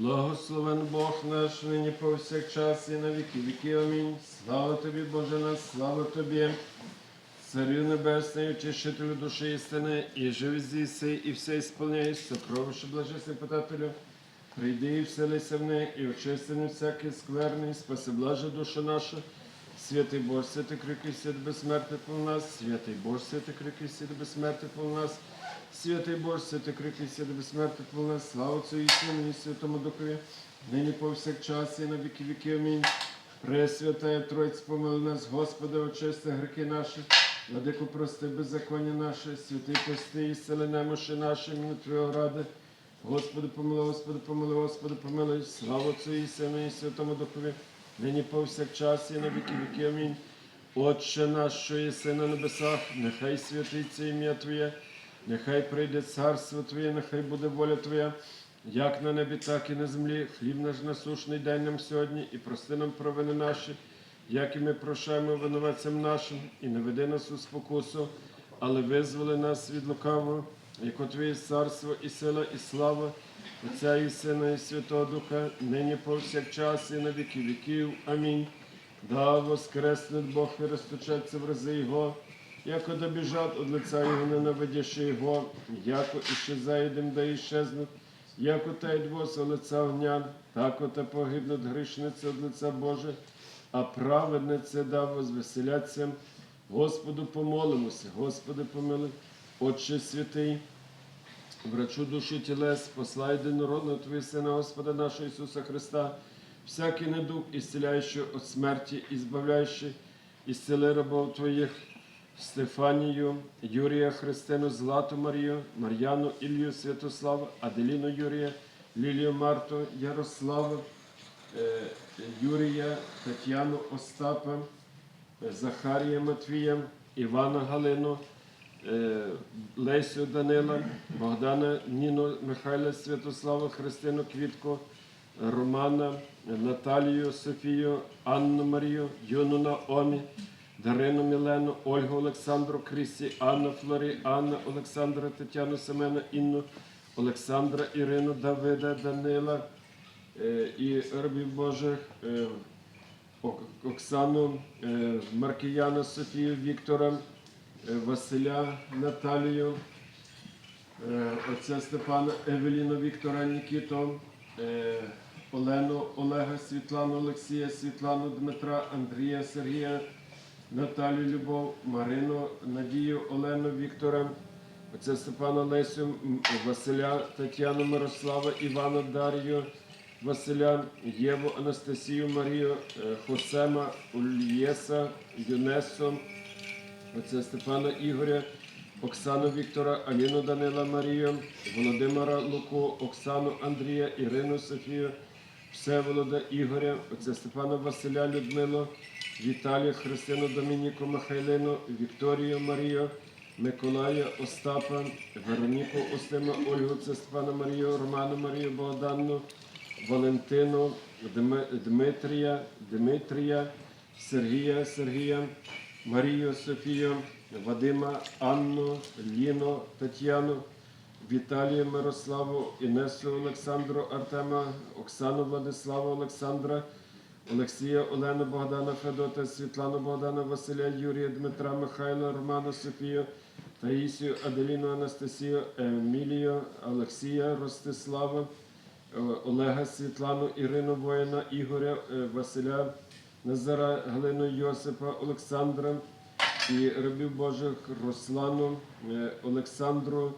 Благословен Бог наш, нині повсякчас і на віки віки. Амінь. Слава тобі, Боже наш, слава тобі. Царю Небесний, утішителю душі істини, і живи здійси, і все ісполняєш, сокровище блажесне питателю. Прийди і вселися в неї, і очисти не всякий скверний, спаси блаже душа наша. Святий Боже, святий крики, свят безсмертний по нас, святий Боже, святий крики, свят безсмертний по нас, святий Боже, святий крики, свят безсмертний по нас, слава Отцю і Сину, і Святому Духові, нині повсякчас і на віки віки. Амінь. Пресвятая Тройць, помили нас, Господи, очисти гріхи наші, владику прости беззаконня наше, святий пости і сили немощі наші, Твого ради. Господи, помилуй, Господи, помилуй, Господи, помилуй, слава Отцю і Сину, і Святому Духові, нині повсякчас і на віки віки. Амінь. Отче наш, що єси на небесах, нехай святиться ім'я Твоє, нехай прийде царство Твоє, нехай буде воля Твоя, як на небі, так і на землі. Хліб наш насушний дай нам сьогодні, і прости нам провини наші, як і ми прощаємо винуватцям нашим, і не веди нас у спокусу, але визволи нас від лукавого, яко Твоє царство і сила, і слава, Отця і Сина, і Святого Духа, нині повсякчас, і на віки віків. Амінь. Да воскреснет Бог и расточаться в рази Его, яко добежат от лица Его ненавидящие Его, яко исчезаедем да исчезнут, яко таять воз от лица огня, тако та погибнут грішниці от лица Боже, а праведниці да возвеселяться. Господу помолимося, Господи помилуй, Отче святий, врачу душі тілес, послай єдинородного Твого Сина, Господа нашого Ісуса Христа, всякий недуг, исцеляющий от смерти, избавляющий, исцели рабов Твоих, Стефанію, Юрія Христину, Злату Марію, Мар'яну Ілью Святослава, Аделіну Юрія, Лілію Марту, Ярослава, е, Юрія, Тетяну Остапа, е, Захарія Матвія, Івана Галину, е, Лесю Данила, Богдана Ніну Михайла Святослава, Христину Квітку, Романа, Наталію Софію, Анну Марію, Юну Наомі, Дарину Мілену, Ольгу Олександру Крісі, Анну Флорі, Анна Олександра, Тетяну Семена, Інну, Олександра Ірину, Давида, Данила е, і рабів Божих. е, Оксану, е, Маркіяна Софію, Віктора, Василя Наталію, отця Степана Евеліну Віктора Нікіто, е, Олену Олега, Світлану Олексія, Світлану Дмитра, Андрія Сергія, Наталію Любов, Марину Надію, Олену Віктора, отця Степана Лесю, Василя Тетяну Мирослава, Івана Дар'ю, Василя, Єву Анастасію Марію, е, Хосема, Ульєса, Юнесу, отця Степана Ігоря, Оксану Віктора, Аліну Данила Марію, Володимира Луку, Оксану Андрія, Ірину Софію, Всеволода Ігоря, отця Степана Василя Людмилу, Віталія Христину Домініку Михайлину, Вікторію Марію, Миколая Остапа, Вероніку Устима, Ольгу отця Марію, Роману Марію Богданну, Валентину, Дми- Дмитрія, Дмитрія, Сергія, Сергія, Марію Софію, Вадима, Анну, Ліну, Тетяну, Віталія Мирославу, Інесу Олександру Артема, Оксану Владиславу Олександра, Олексія Олену Богдана Федота, Світлану Богдана Василя, Юрія Дмитра Михайла, Роману Софію, Таїсію, Аделіну Анастасію, Емілію, Олексія, Ростислава, е, Олега Світлану, Ірину Воїна, Ігоря, е, Василя, Назара, Галину Йосипа, Олександра і рабів Божих Руслану, е, Олександру,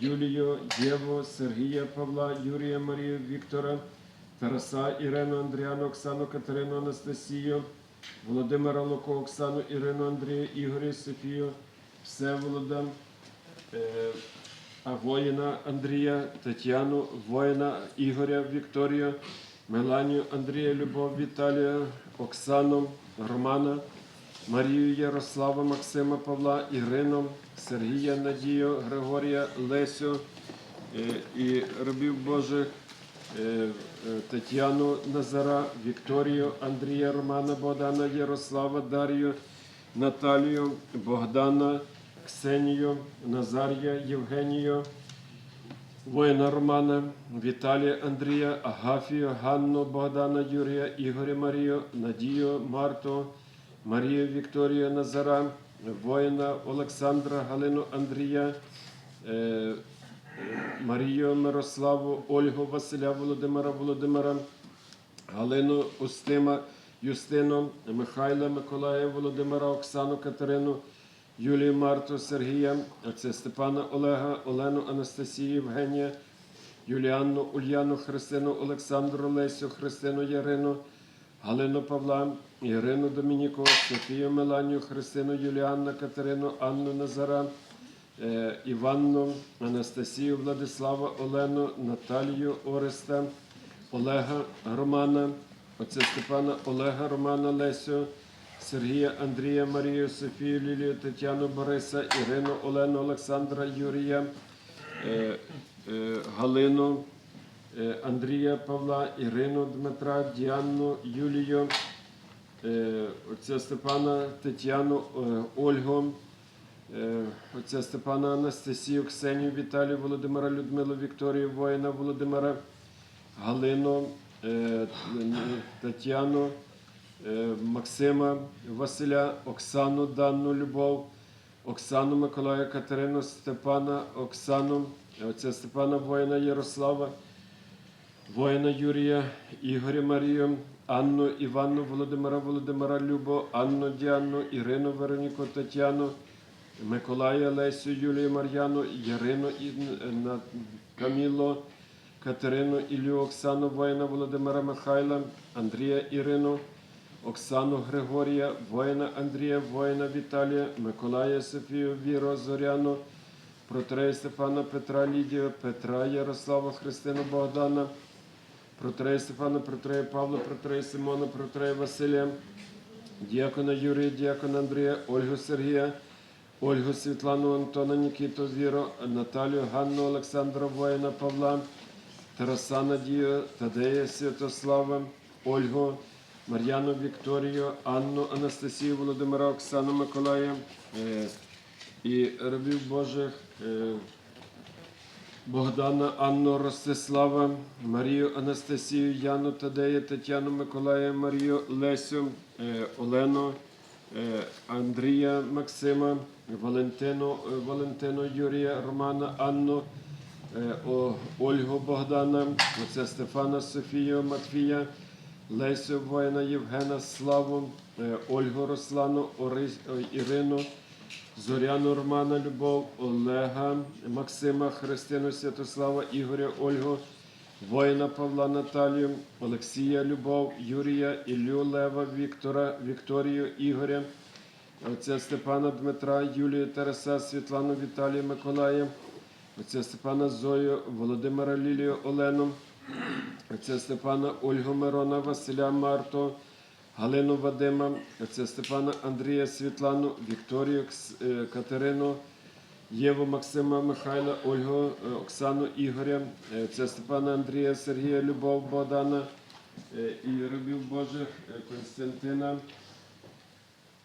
Юлію, Єву, Сергія Павла, Юрія Марію, Віктора, Тараса, Ірину, Андріану, Оксану, Катерину, Анастасію, Володимира Луко, Оксану, Ірину, Андрію, Ігоря, Софію, Всеволода, е, воїна Андрія, Тетяну, воїна Ігоря, Вікторію, Меланію, Андрія, Любов, Віталія, Оксану, Романа, Марію Ярослава, Максима Павла, Ірину, Сергія Надію, Григорія, Лесю е, і рабів Божих Тетяну Назара, Вікторію, Андрія, Романа, Богдана, Ярослава, Дар'ю, Наталію, Богдана, Ксенію, Назарія, Євгенію, воїна Романа, Віталія Андрія, Агафію, Ганну, Богдана, Юрія, Ігоря Марію, Надію, Марту, Марію Вікторію Назара, воїна Олександра, Галину Андрія, е, е, Марію Мирославу, Ольгу Василя Володимира Володимира, Галину Устима, Юстину, Михайла Миколая, Володимира, Оксану Катерину, Юлію Марту, Сергія, отця Степана Олега, Олену Анастасію, Євгенія, Юліанну, Ульяну, Христину, Олександру, Лесю, Христину, Ярину, Галину Павла, Ірину Домініку, Софію Меланію, Христину, Юліанна, Катерину, Анну Назара, Іванну, Анастасію, Владислава, Олену, Наталію Ореста, Олега Романа, отця Степана Олега Романа Лесю, Сергія Андрія, Марію, Софію, Лілію, Тетяну, Бориса, Ірину, Олену, Олександра, Юрія, е, е, Галину, е, Андрія Павла, Ірину Дмитра, Діанну, Юлію, е, отця Степана, Тетяну, е, Ольгу, е, отця Степана Анастасію, Ксенію, Віталію, Володимира, Людмилу, Вікторію, воїна Володимира, Галину, е, Тетяну, е, Максима, Василя, Оксану, Данну, Любов, Оксану Миколая, Катерину, Степана, Оксану, отця Степана воїна Ярослава, воїна Юрія, Ігоря Марію, Анну, Іванну, Володимира, Володимира, Любо, Анну, Діанну, Ірину, Вероніку, Тетяну, Миколая, Лесю, Юлію, Мар'яну, Ярину, На- Каміло, Катерину, Ілю, Оксану, воїна Володимира Михайла, Андрія Ірину, Оксану Григорія, воїна Андрія, воїна Віталія, Миколая Софію, Віру, Зоряну, Протрея Стефана Петра Лідію, Петра Ярослава, Христину Богдана, Протрея Стефана, Протрея Павла, Протрея Симона, Протрея Василія, Діакона Юрія, Діакона Андрія, Ольгу Сергія, Ольгу Світлану, Антона, Нікіту, Віру, Наталію, Ганну, Олександра, воїна Павла, Тараса Надію, Тадея Святослава, Ольгу, Мар'яну Вікторію, Анну, Анастасію, Володимира, Оксану Миколая е, і рабів Божих. е, Богдана, Анну Ростислава, Марію Анастасію, Яну Тадея, Тетяну Миколая, Марію Лесю, е, Олену, Андрія Максима, Валентину, е, Валентину Юрія, Романа, Анну, е, Ольгу Богдана, отця Стефана Софію, Матвія, Лесю воїна Євгена, Славу, е, Ольгу Руслану, Ірину. Зоряну Романа, Любов, Олега, Максима, Христину, Святослава, Ігоря, Ольгу, воїна Павла Наталію, Олексія, Любов, Юрія, Іллю, Лева, Віктора, Вікторію, Ігоря, отця Степана Дмитра, Юлію, Тараса, Світлану, Віталія, Миколая, отця Степана Зою, Володимира Лілію, Олену, отця Степана Ольгу Мирона, Василя Марту, Галину Вадима, отця Степана Андрія Світлану, Вікторію е, Катерину, Єву Максима Михайла, Ольгу, е, Оксану Ігоря, е, отця Степана Андрія, Сергія, Любов Богдана е, і рабів Божих Константина.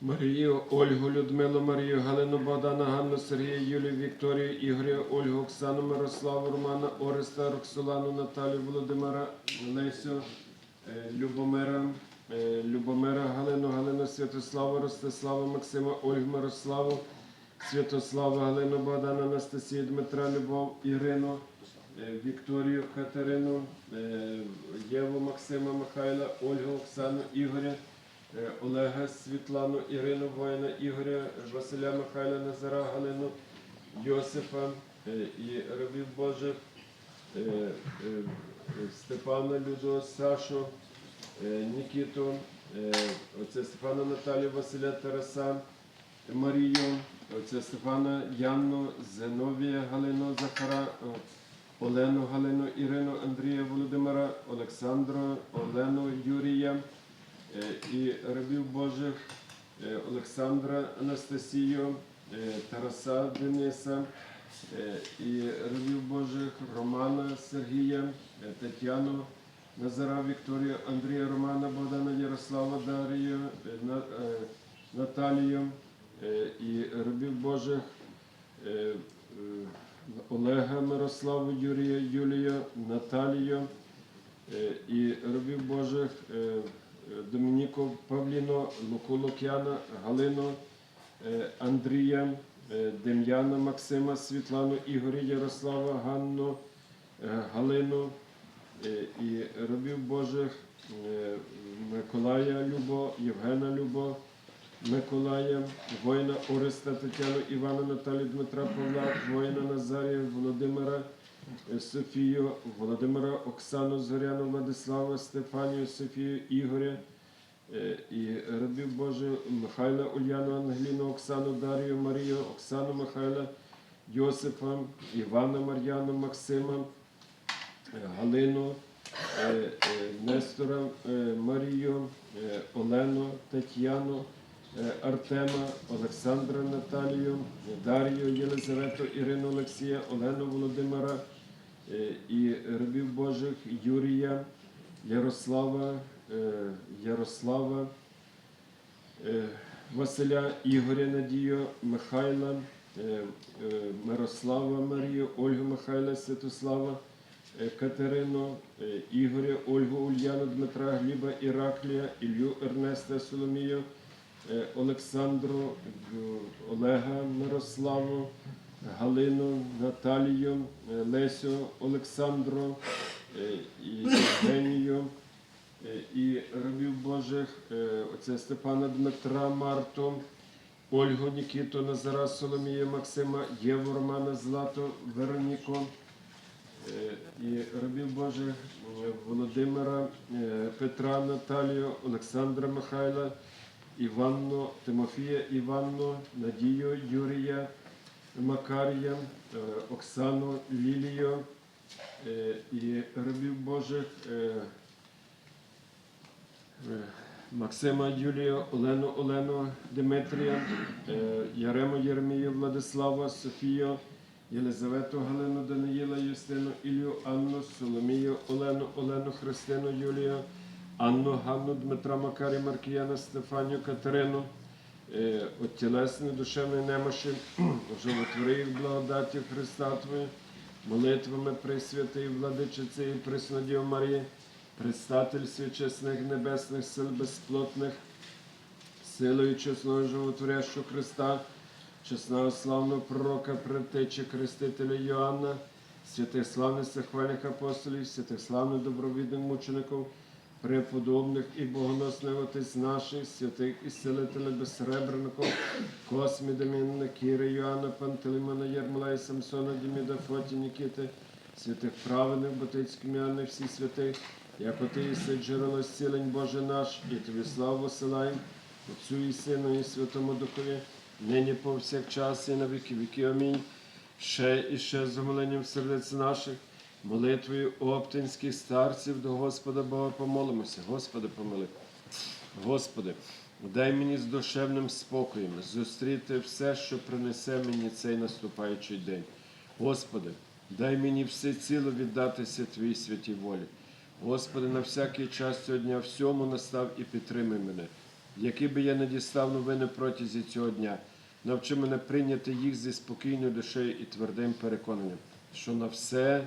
Марію, Ольгу, Людмилу, Марію, Галину Богдана, Ганну, Сергія, Юлію, Вікторію, Ігоря, Ольгу, Оксану, Мирославу, Романа, Ореста, Роксолану, Наталію, Володимира, Лесю, Любомира, Любомира, Галину, Галину, Святославу, Ростиславу, Максима, Ольгу, Мирославу, Святославу, Галину, Богдана, Анастасію, Дмитра, Любов, Ірину, е, Вікторію, Катерину, е, Єву, Максима, Михайла, Ольгу, Оксану, Ігоря. Е, Олега Світлану, Ірину Воїна, Ігоря, Василя Михайла Назара, Галину, Йосифа і рабів Божих, Степана Люду, Сашу, Нікіту, оце Степана Наталію, Василя Тараса, Марію, оце Стефана Янну, Зиновія Галину Захара, Олену Галину, Ірину, Андрія Володимира, Олександру, Олену Юрія е, і рабів Божих е, Олександра Анастасію, е, Тараса Дениса і рабів Божих Романа Сергія, Тетяну Назара Вікторію, Андрія Романа, Богдана Ярослава Дарію, На- Наталію і рабів Божих е, е, Олега, Мирославу, Юрія, Юлію, Наталію е, і рабів Божих е, е, Домініку, Павліно, Луку Лук'яна, Галину, е, Андрія, е, Дем'яна, Максима, Світлану, Ігоря, Ярослава, Ганну, е, Галину е, і рабів Божих е, Миколая Любо, Євгена Любо, Миколая, воїна Ореста Тетяну, Івана Наталію, Дмитра Павла, воїна Назарія, Володимира, е, Софію, Володимира, Оксану Зоряну, Владислава, Стефанію, Софію, Ігоря е, і рабів Божих Михайла, Ульяну, Ангеліну, Оксану, Дарію, Марію, Оксану Михайла, Йосипа, Івана, Мар'яну, Максима, е, Галину, Нестора, Марію, Олену, Тетяну, Артема, Олександра Наталію, Дар'ю, Єлизавету, Ірину Олексія, Олену Володимира е, і рабів Божих Юрія, Ярослава, е, Ярослава, е, Василя, Ігоря Надію, Михайла, е, е, Мирослава Марію, Ольгу Михайла, Святослава, е, Катерину, е, Ігоря, Ольгу Ульяну, Дмитра, Гліба, Іраклія, Ілью Ернеста, Соломію, е, Олександру, е, Олега, Мирославу, Галину, Наталію, е, Лесю, Олександру е, Євгенію. Е, і рабів Божих, е, оце Степана Дмитра, Марту, Ольгу Нікіту, Назара, Соломію, Максима, Єву, Романа, Злату, Вероніку. Е, І рабів Божих е, Володимира, е, Петра, Наталію, Олександра Михайла, Іванну, Тимофія, Іванну, Надію, Юрія, Макарія, е, Оксану, Лілію е, і рабів Божих. е, Максима Юлію, Олену Олену, Дмитрія, Ярему Єремію, Владислава, Софію, Єлизавету Галину, Даниїла, Юстину, Ілію, Анну, Соломію, Олену, Олену, Христину, Юлію, Анну, Ганну, Дмитра Макарі, Маркіяна, Стефанію, Катерину, е, от тілесної душевної немощі, животвори благодаті Христа Твої, молитвами Пресвятої Владичиці і Преснодів Марії, предстательстві чесних небесних сил безплотних, силою чесного животворящого Христа, чесного славного пророка, предтечі Хрестителя Йоанна, святих славних захвальних апостолів, святих славних добровідних мучеників, преподобних і богоносних отець наших, святих і селителів безсребреників, Космі, Демінна, Кіри, Йоанна, Пантелеймона, Єрмолая, Самсона, Діміда, Фоті, Нікіти, святих праведних, Ботицьких м'яних, всіх святих, як ти єси джерело зцілень Боже наш, і тобі славу посилаємо, Отцю і Сину, і Святому Духові, нині повсякчас і на віки віки. Амінь. Ще і ще з умиленням сердець наших, молитвою оптинських старців до Господа Бога помолимося. Господи, помили. Господи, дай мені з душевним спокоєм зустріти все, що принесе мені цей наступаючий день. Господи, дай мені все ціло віддатися Твоїй святій волі. Господи, на всякий час цього дня всьому настав і підтримай мене. Які би я не дістав новини протязі цього дня, навчи мене прийняти їх зі спокійною душею і твердим переконанням, що на все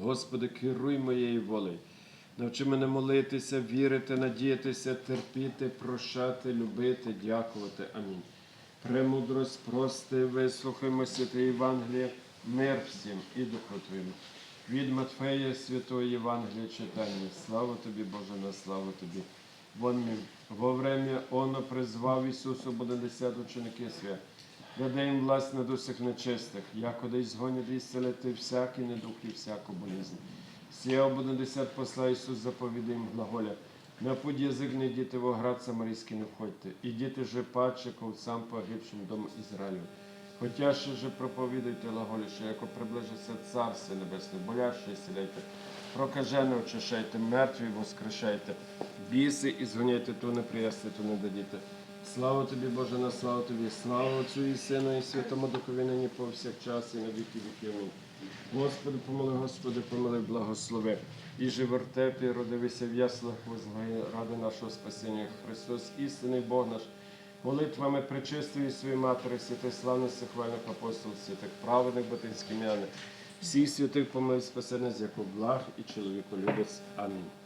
Господи, керуй моєю волею. Навчи мене молитися, вірити, надіятися, терпіти, прощати, любити, дякувати. Амінь. Премудрость, прости, вислухаймо святе Євангеліє, мир всім і духу Твоєму. Від Матфея Святої Євангелія читання. Слава тобі, Боже, на славу тобі. Вон мій, во время Оно призвав Ісусу буде десят ученики свят. Їм власть над усіх нечистих, якоди й згонять і всякий недух і всяку болізнь. Сіяв буде десят посла Ісус заповідає їм глаголя. На путь язик не йдіте в оград самарійський не входьте. Ідіте же паче ковцам погибшим дому Ізраїлю. Хотяще же проповідуйте глаголіше, яко приближиться Царство Небесне, боляще ісціляйте, прокажене очищайте, мертві воскрешайте, біси і згоняйте, то не приясти, то не дадіте. Слава тобі, Боже, на славу тобі, слава Отцю і Сину, і Святому Духові нині повсякчас і на віки віків. Господи, помоли, Господи, помоли, благослови. І в родивися в яслах возлагає ради нашого спасіння. Христос, істинний Бог наш, молитвами причистої своєї матері, святих славних сихвальних апостолів, святих праведних батинських м'яни, всіх святих помилуй спасених, як благ і чоловіколюбець. Амінь.